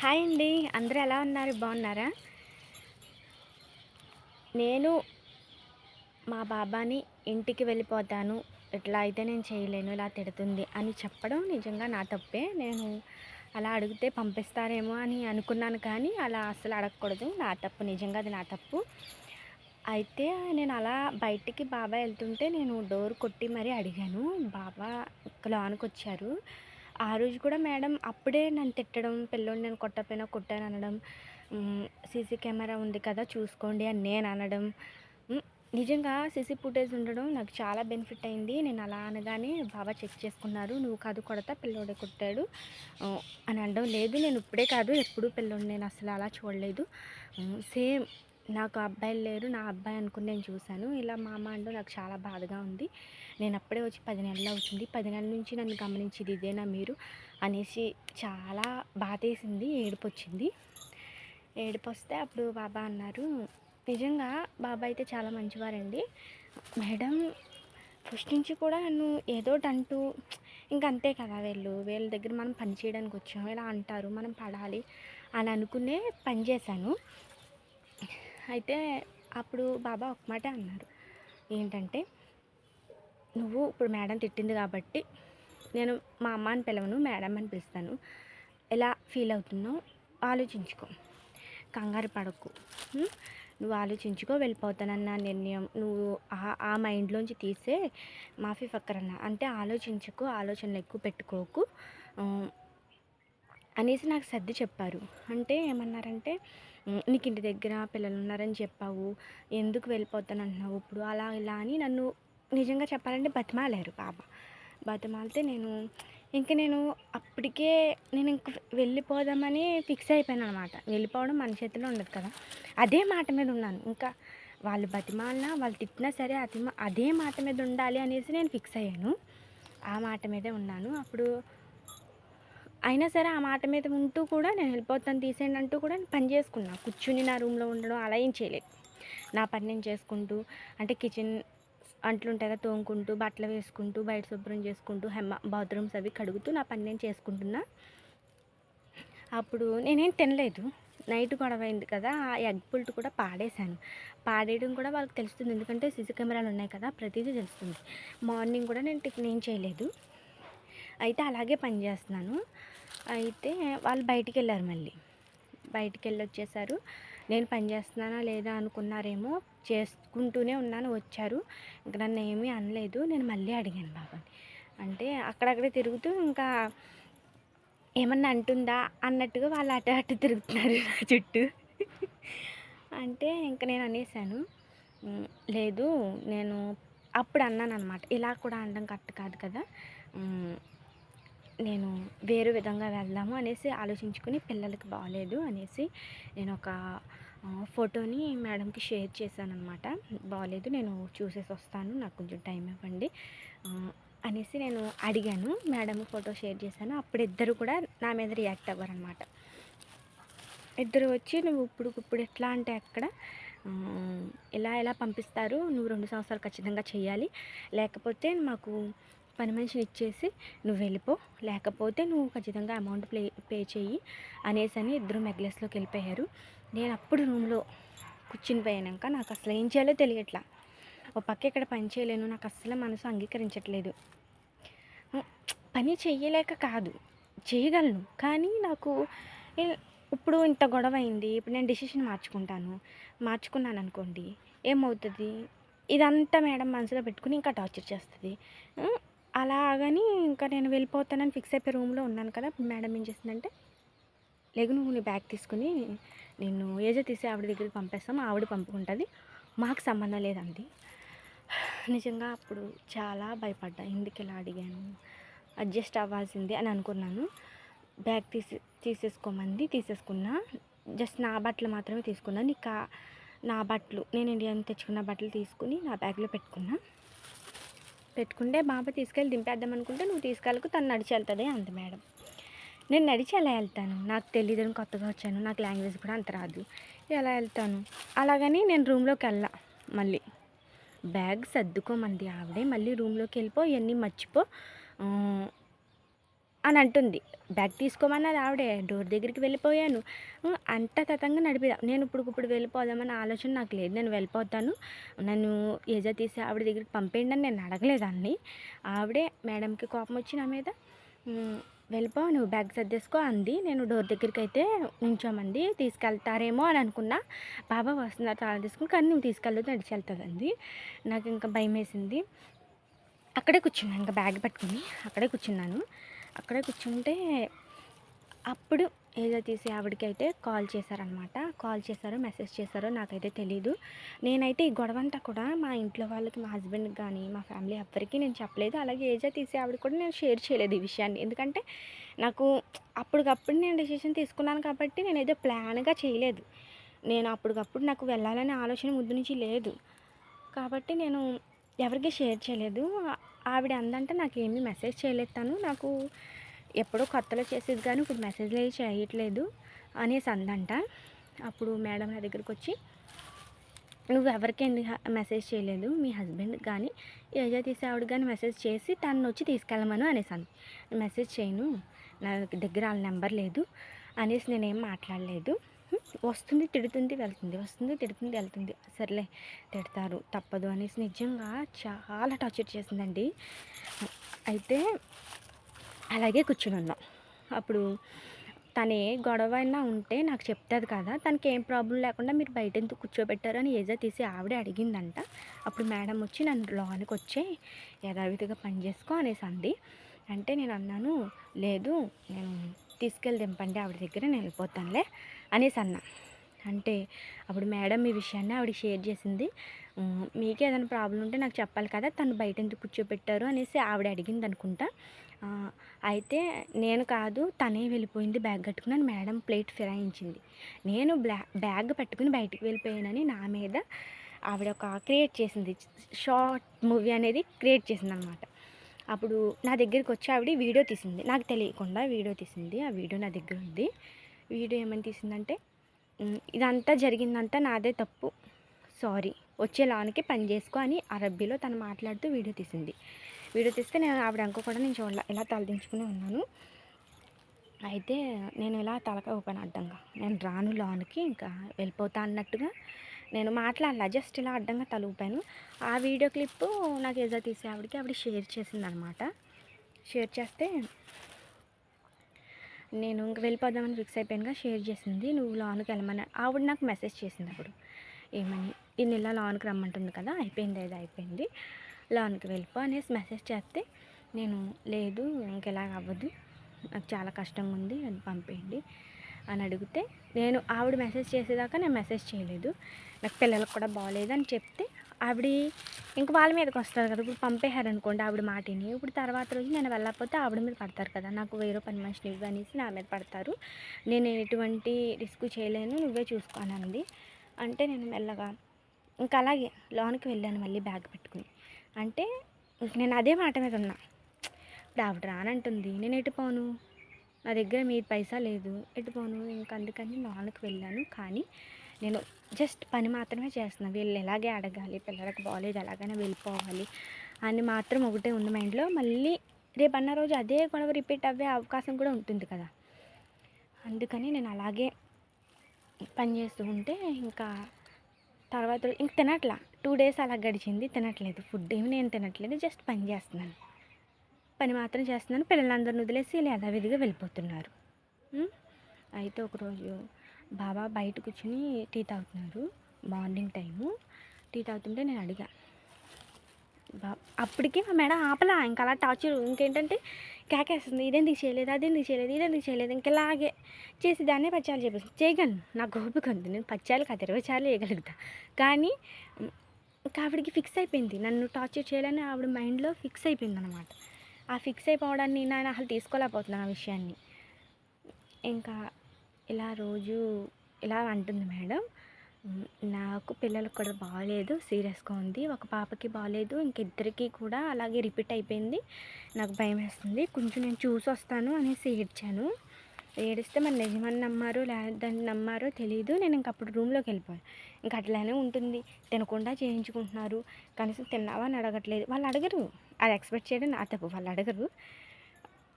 Hi అండి. అందరూ ఎలా ఉన్నారు? బాగున్నారా? నేను మా బాబాని ఇంటికి వెళ్ళిపోతాను. ఇట్లా అయితే నేను చేయలేను ఇలా తిడుతుంది అని చెప్పడం నిజంగా నా తప్పే. నేను అలా అడిగితే పంపిస్తారేమో అని అనుకున్నాను కానీ అలా అస్సలు అడగకూడదు. నా తప్పు నిజంగా అది నా తప్పు. అయితే నేను అలా బయటికి బాబా వెళ్తుంటే నేను డోర్ కొట్టి మరీ అడిగాను. బాబా లోనికి వచ్చారు ఆ రోజు కూడా మేడం అప్పుడే నన్ను తిట్టడం పిల్లోడిని నేను కొట్టకపోయినా కొట్టాను అనడం సీసీ కెమెరా ఉంది కదా చూసుకోండి అని నేను అనడం నిజంగా సీసీ ఫుటేజ్ ఉండడం నాకు చాలా బెనిఫిట్ అయింది. నేను అలా అనగానే బాబా చెక్ చేసుకున్నారు నువ్వు కాదు కొడతా పిల్లోడే కొట్టాడు అని అనడం లేదు. నేను ఇప్పుడే కాదు ఎప్పుడూ పిల్లోడు నేను అసలు అలా చూడలేదు. సేమ్ నాకు అబ్బాయిలు లేరు. నా అబ్బాయి అనుకుని నేను చూశాను. ఇలా మా అమ్మ అంటూ నాకు చాలా బాధగా ఉంది. నేను అప్పుడే వచ్చి పది నెలలు అవుతుంది. పది నెలల నుంచి నన్ను గమనించింది ఇదేనా మీరు? అనేసి చాలా బాధేసింది ఏడుపు వచ్చింది ఏడుపు వస్తే అప్పుడు బాబా అన్నారు నిజంగా బాబా అయితే చాలా మంచివారండి. మేడం ఫస్ట్ నుంచి కూడా నన్ను ఏదో ఒకటి అంటూ ఇంక అంతే కదా వీళ్ళు. వీళ్ళ దగ్గర మనం పని చేయడానికి వచ్చాం ఇలా అంటారు. మనం పడాలి అని అనుకునే పని చేశాను. అయితే అప్పుడు బాబా ఒక మాట అన్నారు. ఏంటంటే నువ్వు ఇప్పుడు మేడం తిట్టింది కాబట్టి నేను మా అమ్మ అని పిలవను మేడం అని పిలుస్తాను. ఎలా ఫీల్ అవుతున్నావు? ఆలోచించుకో. కంగారు పడకు. నువ్వు ఆలోచించుకో వెళ్ళిపోతానన్న నిర్ణయం నువ్వు ఆ- ఆ మైండ్లోంచి తీసే మాఫీ ఫక్కరన్న. అంటే ఆలోచించుకో ఆలోచనలు ఎక్కువ పెట్టుకోకు. అనేసి నాకు సర్ది చెప్పారు. అంటే ఏమన్నారంటే నీకు ఇంటి దగ్గర పిల్లలు ఉన్నారని చెప్పావు. ఎందుకు వెళ్ళిపోతాను అంటున్నావు ఇప్పుడు అలా ఇలా అని నన్ను నిజంగా చెప్పాలంటే బతిమాలారు బాబా. బతిమాలితే నేను ఇంక నేను అప్పటికే నేను ఇంక వెళ్ళిపోదామని ఫిక్స్ అయిపోయాను అనమాట వెళ్ళిపోవడం మన చేతిలో ఉండదు కదా. అదే మాట మీద ఉన్నాను. ఇంకా వాళ్ళు బతిమాలినా వాళ్ళు తిట్టినా సరే అది అదే మాట మీద ఉండాలి అనేసి నేను ఫిక్స్ అయ్యాను. ఆ మాట మీదే ఉన్నాను. అప్పుడు అయినా సరే ఆ మాట మీద ఉంటూ కూడా నేను వెళ్ళిపోతాను తీసేయండి అంటూ కూడా నేను పని చేసుకున్నా. కూర్చుని నా రూమ్లో ఉండడం అలా ఏం చేయలేదు. నా పని నేను చేసుకుంటూ అంటే కిచెన్ అంట్లు ఉంటాయి కదా తోముకుంటూ బట్టలు వేసుకుంటూ బయట శుభ్రం చేసుకుంటూ హెమ్మ బాత్రూమ్స్ అవి కడుగుతూ నా పని నేను చేసుకుంటున్నా. అప్పుడు నేనేం తినలేదు. నైట్ గొడవ అయింది కదా ఆ ఎగ్ పుల్ట్ కూడా పాడేశాను. పాడేయడం కూడా వాళ్ళకి తెలుస్తుంది. ఎందుకంటే సీసీ కెమెరాలు ఉన్నాయి కదా ప్రతిదీ తెలుస్తుంది. మార్నింగ్ కూడా నేను టిఫిన్ ఏం చేయలేదు. అయితే అలాగే పని చేస్తున్నాను. అయితే వాళ్ళు బయటికి వెళ్ళారు మళ్ళీ. బయటికి వెళ్ళి వచ్చేసారు నేను పని చేస్తున్నానా లేదా అనుకున్నారేమో చేసుకుంటూనే ఉన్నాను వచ్చారు. ఇంక నన్ను ఏమీ అనలేదు. నేను మళ్ళీ అడిగాను బాబాని. అంటే అక్కడక్కడే తిరుగుతూ ఇంకా ఏమన్నా అంటుందా అన్నట్టుగా వాళ్ళు అటు అటు తిరుగుతున్నారు నా చుట్టూ. అంటే ఇంక నేను అనేసాను లేదు నేను అప్పుడు అన్నాను అనమాట ఇలా కూడా అనడం కరెక్ట్ కాదు కదా. నేను వేరే విధంగా వెళ్దాము అనేసి ఆలోచించుకుని పిల్లలకి బాగాలేదు అనేసి నేను ఒక ఫోటోని మేడంకి షేర్ చేశాను అనమాట బాగాలేదు నేను చూసేసి వస్తాను నాకు కొంచెం టైం ఇవ్వండి అనేసి నేను అడిగాను. మేడం ఫోటో షేర్ చేశాను. అప్పుడు ఇద్దరు కూడా నా మీద రియాక్ట్ అవ్వరనమాట ఇద్దరు వచ్చి నువ్వు ఇప్పుడు ఇప్పుడు ఎట్లా అంటే అక్కడ ఎలా ఎలా పంపిస్తారు? నువ్వు రెండు సంవత్సరాలు ఖచ్చితంగా చేయాలి. లేకపోతే మాకు పని మనిషిని ఇచ్చేసి నువ్వు వెళ్ళిపో. లేకపోతే నువ్వు ఖచ్చితంగా అమౌంట్ ప్లే పే చెయ్యి అనేసి అని ఇద్దరు మెగ్లెస్లోకి వెళ్ళిపోయారు. నేను అప్పుడు రూమ్లో కూర్చుని పోయాక నాకు అసలు ఏం చేయాలో తెలియట్లా. ఒక పక్క ఇక్కడ పని చేయలేను నాకు అస్సలు మనసు అంగీకరించట్లేదు. పని చెయ్యలేక కాదు చేయగలను. కానీ నాకు ఇప్పుడు ఇంత గొడవ అయింది ఇప్పుడు నేను డిసిషన్ మార్చుకుంటాను మార్చుకున్నాను అనుకోండి ఏమవుతుంది? ఇదంతా మేడం మనసులో పెట్టుకుని ఇంకా టార్చర్ చేస్తుంది. అలాగని ఇంకా నేను వెళ్ళిపోతానని ఫిక్స్ అయిపోయి రూమ్లో ఉన్నాను కదా మేడం ఏం చేసిందంటే లేగు నువ్వు నీ బ్యాగ్ తీసుకుని నేను ఏజో తీసి ఆవిడ దగ్గరికి పంపేస్తాం ఆవిడ పంపుకుంటుంది. మాకు సంబంధం లేదండి. నిజంగా అప్పుడు చాలా భయపడ్డా ఎందుకు ఇలా అడిగాను అడ్జస్ట్ అవ్వాల్సిందే అని అనుకున్నాను. బ్యాగ్ తీసి తీసేసుకోమంది తీసేసుకున్నా జస్ట్ నా బట్టలు మాత్రమే తీసుకున్నా నీకు కా- నా బట్టలు నేను ఇండియా నుంచి తెచ్చుకున్న బట్టలు తీసుకుని నా బ్యాగ్లో పెట్టుకున్నా. పెట్టుకుంటే బాబా తీసుకెళ్ళి దింపేద్దాం అనుకుంటే నువ్వు తీసుకెళ్ళకు తను నడిచి వెళ్తుంది అంత మేడం. నేను నడిచి ఎలా వెళ్తాను? నాకు తెలియదు అని కొత్తగా వచ్చాను నాకు లాంగ్వేజ్ కూడా అంత రాదు. ఎలా వెళ్తాను? అలాగని నేను రూమ్లోకి వెళ్ళా మళ్ళీ. బ్యాగ్ సర్దుకోమంది ఆవిడే మళ్ళీ రూమ్లోకి వెళ్ళిపో ఇవన్నీ మర్చిపో. అని అంటుంది. బ్యాగ్ తీసుకోమన్నది ఆవిడే? డోర్ దగ్గరికి వెళ్ళిపోయాను. అంత తతంగా నడిపి నేను ఇప్పుడు ఇప్పుడు వెళ్ళిపోదామన్న ఆలోచన నాకు లేదు. నేను వెళ్ళిపోతాను. నన్ను ఏజా తీసి ఆవిడ దగ్గరికి పంపేయండి అని నేను అడగలేదాన్ని ఆవిడే మేడంకి కోపం వచ్చి నా మీద వెళ్ళిపో నువ్వు బ్యాగ్ సర్దేసుకో అంది. నేను డోర్ దగ్గరికి అయితే నించోమంది తీసుకెళ్తారేమో అని అనుకున్నా. బాబా వస్తున్నారు. తాళం తీసుకుని కానీ నువ్వు తీసుకెళ్ళదు నడిచి వెళ్తుంది నాకు ఇంకా భయం వేసింది అక్కడే కూర్చున్నాను ఇంకా బ్యాగ్ పట్టుకుని అక్కడే కూర్చున్నాను. అక్కడే కూర్చుంటే అప్పుడు ఏదో తీసి ఆవిడకి అయితే కాల్ చేశారనమాట. కాల్ చేశారో మెసేజ్ చేశారో నాకైతే తెలీదు. నేనైతే ఈ గొడవ అంతా కూడా మా ఇంట్లో వాళ్ళకి మా హస్బెండ్కి కానీ మా ఫ్యామిలీ ఎవ్వరికీ నేను చెప్పలేదు. అలాగే ఏజా తీసి ఆవిడ కూడా నేను షేర్ చేయలేదు ఈ విషయాన్ని. ఎందుకంటే నాకు అప్పటికప్పుడు నేను డెసిషన్ తీసుకున్నాను కాబట్టి నేను ఏదో ప్లాన్గా చేయలేదు. నేను అప్పటికప్పుడు నాకు వెళ్ళాలనే ఆలోచన ముందు నుంచి లేదు. కాబట్టి నేను ఎవరికి షేర్ చేయలేదు. ఆవిడ అందంటే నాకు ఏమీ మెసేజ్ చేయలేదు తను. నాకు ఎప్పుడో కొత్తలో చేసేది కానీ ఇప్పుడు మెసేజ్లు ఏవి చేయట్లేదు అనేసి అందంట. అప్పుడు మేడం నా దగ్గరికి వచ్చి నువ్వు ఎవరికి ఎందుకు మెసేజ్ చేయలేదు? మీ హస్బెండ్ కానీ ఏజా తీసే ఆవిడ కానీ మెసేజ్ చేసి తను వచ్చి తీసుకెళ్ళమను అనేసి అంది. మెసేజ్ చేయను. నా దగ్గర వాళ్ళ నెంబర్ లేదు అనేసి నేనేం మాట్లాడలేదు. వస్తుంది తిడుతుంది వెళ్తుంది వస్తుంది తిడుతుంది వెళ్తుంది. సర్లే తిడతారు. తప్పదు అనేసి నిజంగా చాలా టార్చర్ చేసిందండి. అయితే అలాగే కూర్చుని ఉన్నాం. అప్పుడు తను ఏ గొడవ అయినా ఉంటే నాకు చెప్తుంది కదా తనకి ఏం ప్రాబ్లం లేకుండా మీరు బయట ఎందుకు కూర్చోబెట్టారు అని ఏజా తీసి ఆవిడే అడిగిందంట. అప్పుడు మేడం వచ్చి నన్ను లోనికి వచ్చి యథావిధిగా పని చేసుకో అనేసి అంది. అంటే నేను అన్నాను లేదు నేను తీసుకెళ్ళి దింపండి ఆవిడ దగ్గర నేను వెళ్ళిపోతానులే. అనేసి అన్నా. అంటే అప్పుడు మేడం ఈ విషయాన్ని ఆవిడ షేర్ చేసింది. మీకు ఏదైనా ప్రాబ్లం ఉంటే నాకు చెప్పాలి కదా తను బయట ఎందుకు కూర్చోబెట్టారు? అనేసి ఆవిడ అడిగింది అనుకుంటా. అయితే నేను కాదు తనే వెళ్ళిపోయింది బ్యాగ్ కట్టుకుని అని మేడం ప్లేట్ ఫిరాయించింది. నేను బ్లా బ్యాగ్ పట్టుకుని బయటికి వెళ్ళిపోయానని నా మీద ఆవిడ ఒక క్రియేట్ చేసింది. షార్ట్ మూవీ అనేది క్రియేట్ చేసింది అనమాట అప్పుడు నా దగ్గరికి వచ్చి ఆవిడ వీడియో తీసింది. నాకు తెలియకుండా వీడియో తీసింది. ఆ వీడియో నా దగ్గర ఉంది. వీడియో ఏమని తీసిందంటే ఇదంతా జరిగిందంతా నాదే తప్పు. సారీ. వచ్చే లానికి పని చేసుకో అని అరబ్బీలో తను మాట్లాడుతూ వీడియో తీసింది. వీడియో తీస్తే నేను ఆవిడ అంక కూడా నేను చూడాల ఇలా తలదించుకుని ఉన్నాను. అయితే నేను ఇలా తలక ఊపాను అడ్డంగా నేను రాను లోనికి ఇంకా వెళ్ళిపోతా అన్నట్టుగా నేను మాట్లాడలా జస్ట్ ఇలా అడ్డంగా తల ఊపాను. ఆ వీడియో క్లిప్ నాకు ఏదో తీసే ఆవిడకి ఆవిడ షేర్ చేసింది అనమాట షేర్ చేస్తే నేను ఇంక వెళ్ళిపోదామని ఫిక్స్ అయిపోయానుగా షేర్ చేసింది. నువ్వు లోనికి వెళ్ళమని ఆవిడ నాకు మెసేజ్ చేసింది అప్పుడు. ఏమని ఈ నెల లోనికి రమ్మంటుంది కదా అయిపోయింది అది అయిపోయింది. లోనికి వెళ్ళిపో అనేసి మెసేజ్ చేస్తే నేను లేదు ఇంకెలాగ అవ్వదు నాకు చాలా కష్టంగా ఉంది అని పంపేయండి అని అడిగితే నేను ఆవిడ మెసేజ్ చేసేదాకా నేను మెసేజ్ చేయలేదు. నాకు పిల్లలకు కూడా బాగాలేదు అని చెప్తే ఆవిడ ఇంక వాళ్ళ మీదకి వస్తారు కదా. ఇప్పుడు పంపేశారు అనుకోండి ఆవిడ మాటిని. ఇప్పుడు తర్వాత రోజు నేను వెళ్ళకపోతే ఆవిడ మీద పడతారు కదా. నాకు వేరే పని మనిషిని ఇవ్వు అనేసి నా మీద పడతారు. నేను ఎటువంటి రిస్క్ చేయలేను. నువ్వే చూసుకోనంది అంటే నేను మెల్లగా ఇంకా అలాగే లోనికి వెళ్ళాను మళ్ళీ బ్యాగ్ పెట్టుకుని. అంటే ఇంక నేను అదే మాట మీద ఉన్నా. ఇప్పుడు ఆవిడ రానంటుంది. నేను ఎటు పోను? నా దగ్గర మీ పైసా లేదు. ఎటు పోను? ఇంకా అందుకని లోనికి వెళ్ళాను. కానీ నేను జస్ట్ పని మాత్రమే చేస్తున్నాను వీళ్ళు ఎలాగే అడగాలి పిల్లలకు బాగాలేదు ఎలాగైనా వెళ్ళిపోవాలి అని మాత్రం ఒకటే ఉంది మైండ్లో. మళ్ళీ రేపు అన్న రోజు అదే గొడవ రిపీట్ అవ్వే అవకాశం కూడా ఉంటుంది కదా. అందుకని నేను అలాగే పని చేస్తూ ఉంటే ఇంకా తర్వాత రోజు ఇంక తినట్లా. టూ డేస్ అలా గడిచింది తినట్లేదు. ఫుడ్ ఏమి నేను తినట్లేదు జస్ట్ పని చేస్తున్నాను. పని మాత్రం చేస్తున్నాను. పిల్లలందరిని వదిలేసి వీళ్ళు యథావిధిగా వెళ్ళిపోతున్నారు. అయితే ఒకరోజు బాబా బయట కూర్చుని టీ తాగుతున్నారు. Morning time. టీ తాగుతుంటే నేను అడిగా బా అప్పటికే మా మేడం ఆపలా ఇంకా అలా టార్చర్. ఇంకేంటంటే కేకేస్తుంది. ఇదేందుకు చేయలేదు అదేందుకు చేయలేదు ఇదేందుకు చేయలేదు ఇంకలాగే చేసి దాన్నే పచ్చాలు చేపిస్తుంది చేయగలను. నాకు ఓపిక ఉంది నేను పచ్చాలు కాదు ఇరవై చాలు వేయగలుగుతా కానీ ఇంకా ఆవిడకి ఫిక్స్ అయిపోయింది. నన్ను టార్చర్ చేయాలని ఆవిడ మైండ్లో ఫిక్స్ అయిపోయింది అనమాట ఆ ఫిక్స్ అయిపోవడాన్ని నేను అసలు తీసుకోలేకపోతున్నాను ఆ విషయాన్ని. ఇంకా ఇలా రోజు ఇలా అంటుంది మేడం. నాకు పిల్లలకు కూడా బాగాలేదు సీరియస్గా ఉంది. ఒక పాపకి బాగాలేదు ఇంకిద్దరికి కూడా అలాగే రిపీట్ అయిపోయింది. నాకు భయం వేస్తుంది కొంచెం నేను చూసి వస్తాను అనేసి ఏడ్చాను. ఏడిస్తే మరి నిజమని నమ్మారో లేదని నమ్మారో తెలియదు నేను ఇంక అప్పుడు రూమ్లోకి వెళ్ళిపోయాను. ఇంక అట్లానే ఉంటుంది. తినకుండా చేయించుకుంటున్నారు. కనీసం తిన్నావా అని అడగట్లేదు. వాళ్ళు అడగరు. అది ఎక్స్పెక్ట్ చేయడం నా తప్పు. వాళ్ళు అడగరు.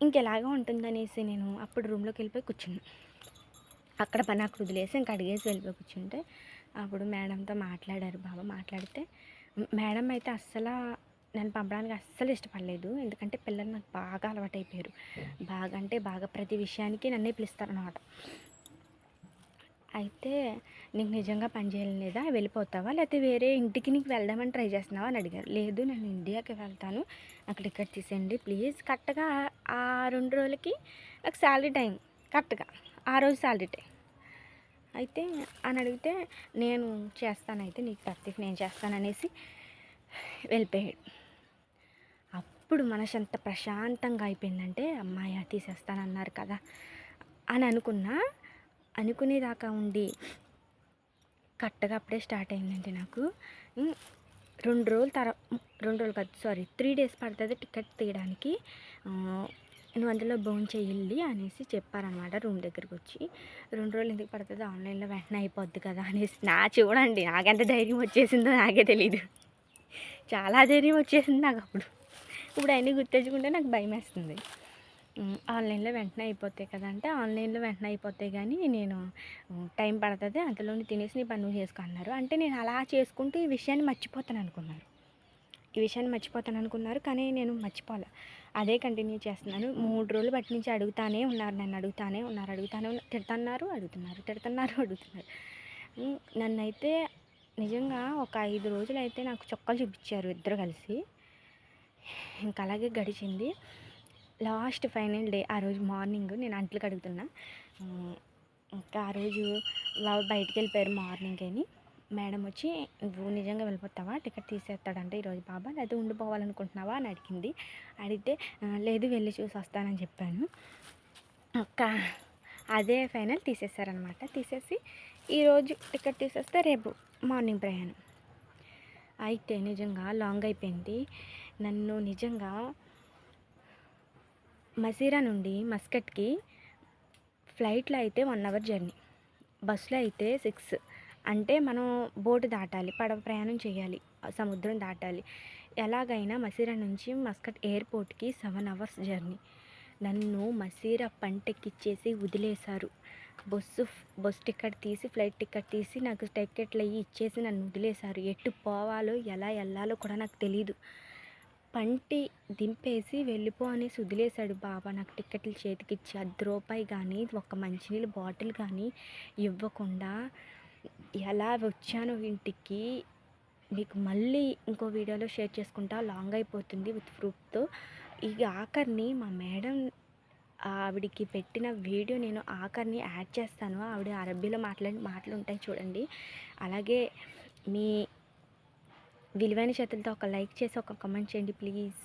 ఇంకెలాగా ఉంటుందనేసి నేను అప్పుడు రూమ్లోకి వెళ్ళిపోయి కూర్చున్నాను అక్కడ పని అక్కడ వదిలేసి ఇంకా అడిగేసి వెళ్ళిపోయి కూర్చుంటే అప్పుడు మేడంతో మాట్లాడారు బాబా. మాట్లాడితే మేడం అయితే అస్సలు నన్ను పంపడానికి అస్సలు ఇష్టపడలేదు. ఎందుకంటే పిల్లలు నాకు బాగా అలవాటైపోయారు. బాగా అంటే బాగా ప్రతి విషయానికి నన్నే పిలుస్తారనమాట అయితే నీకు నిజంగా పని చేయలేదా వెళ్ళిపోతావా? లేకపోతే వేరే ఇంటికి నీకు వెళ్దామని ట్రై చేస్తున్నావా? అని అడిగారు. లేదు నేను ఇండియాకి వెళ్తాను. నాకు టికెట్ తీసేయండి ప్లీజ్. కరెక్ట్గా ఆ రెండు రోజులకి నాకు శాలరీ టైం కరెక్ట్గా ఆ రోజు శాలరీ అయితే అని అడిగితే నేను చేస్తాను అయితే నీకు తరఫు నేను చేస్తాననేసి వెళ్ళిపోయాడు. అప్పుడు మనసు ఎంత ప్రశాంతంగా అయిపోయిందంటే అమ్మాయ తీసేస్తానన్నారు కదా అని అనుకున్నా. అనుకునేదాకా ఉండి కరెక్ట్గా అప్పుడే స్టార్ట్ అయిందండి నాకు. రెండు రోజుల తర్వాత రెండు రోజులు కాదు సారీ త్రీ డేస్ పడుతుంది టికెట్ తీయడానికి. నువ్వు అందులో బౌన్ చేయాలి అనేసి చెప్పారనమాట రూమ్ దగ్గరికి వచ్చి రెండు రోజులు ఎందుకు పడుతుంది? ఆన్లైన్లో వెంటనే అయిపోద్ది కదా అనేసి. నా చూడండి నాకెంత ధైర్యం వచ్చేసిందో నాకే తెలీదు. చాలా ధైర్యం వచ్చేసింది నాకు అప్పుడు. ఇప్పుడు అన్నీ గుర్తెచ్చుకుంటే నాకు భయం వేస్తుంది ఆన్లైన్లో వెంటనే అయిపోతాయి కదా అంటే ఆన్లైన్లో వెంటనే అయిపోతాయి కానీ నేను టైం పడుతుంది అంతలోనే తినేసి నీ పని నువ్వు అన్నారు. అంటే నేను అలా చేసుకుంటూ ఈ విషయాన్ని మర్చిపోతాను అనుకున్నారు ఈ విషయాన్ని మర్చిపోతాను అనుకున్నారు కానీ నేను మర్చిపోలే. అదే కంటిన్యూ చేస్తున్నాను. మూడు రోజులు బట్టి నుంచి అడుగుతానే ఉన్నారు. నన్ను అడుగుతానే ఉన్నారు. అడుగుతానే ఉన్నారు తిడుతున్నారు. అడుగుతున్నారు. తిడుతున్నారు. అడుగుతున్నారు. నన్ను నన్నైతే నిజంగా ఒక ఐదు రోజులు అయితే నాకు చొక్కాలు చూపించారు ఇద్దరు కలిసి. ఇంకా అలాగే గడిచింది. లాస్ట్ ఫైనల్ డే ఆ రోజు మార్నింగ్ నేను అంట్లు కడుగుతున్నా ఇంకా ఆ రోజు బాబు బయటికి వెళ్ళిపోయారు మార్నింగ్ అని. మేడం వచ్చి నువ్వు నిజంగా వెళ్ళిపోతావా? టికెట్ తీసేస్తాడంటే ఈరోజు బాబా లేదా ఉండిపోవాలనుకుంటున్నావా? అని అడిగింది. అడిగితే లేదు వెళ్ళి చూసి వస్తానని చెప్పాను. ఒక అదే ఫైనల్ తీసేశారనమాట తీసేసి ఈరోజు టికెట్ తీసేస్తే రేపు మార్నింగ్ ప్రయాణం. అయితే నిజంగా లాంగ్ అయిపోయింది. నన్ను నిజంగా మసీరా నుండి మస్కట్కి ఫ్లైట్లో అయితే వన్ అవర్ జర్నీ. బస్సులో అయితే సిక్స్. అంటే మనం బోటు దాటాలి పడవ ప్రయాణం చేయాలి సముద్రం దాటాలి. ఎలాగైనా మసీరా నుంచి మస్కట్ ఎయిర్పోర్ట్కి సెవెన్ అవర్స్ జర్నీ నన్ను మసీరా పంటెక్కిచ్చేసి వదిలేశారు. బస్సు బస్ టికెట్ తీసి ఫ్లైట్ టికెట్ తీసి నాకు టికెట్లు అయ్యి ఇచ్చేసి నన్ను వదిలేశారు. ఎటు పోవాలో ఎలా వెళ్ళాలో కూడా నాకు తెలీదు. పంటి దింపేసి వెళ్ళిపో అనేసి వదిలేశాడు బాబా. నాకు టికెట్లు చేతికిచ్చి అర్ధ రూపాయి కానీ ఒక మంచినీళ్ళ బాటిల్ కానీ ఇవ్వకుండా ఎలా వచ్చాను ఇంటికి మీకు మళ్ళీ ఇంకో వీడియోలో షేర్ చేసుకుంటా. లాంగ్ అయిపోతుంది విత్ ప్రూఫ్తో. ఈ ఆఖరిని మా మేడం ఆవిడికి పెట్టిన వీడియో నేను ఆఖరిని యాడ్ చేస్తాను. ఆవిడ అరబ్బీలో మాట్లాడి మాటలు ఉంటాయి చూడండి. అలాగే మీ విలువైన చేతులతో ఒక లైక్ చేసి ఒక కమెంట్ చేయండి ప్లీజ్.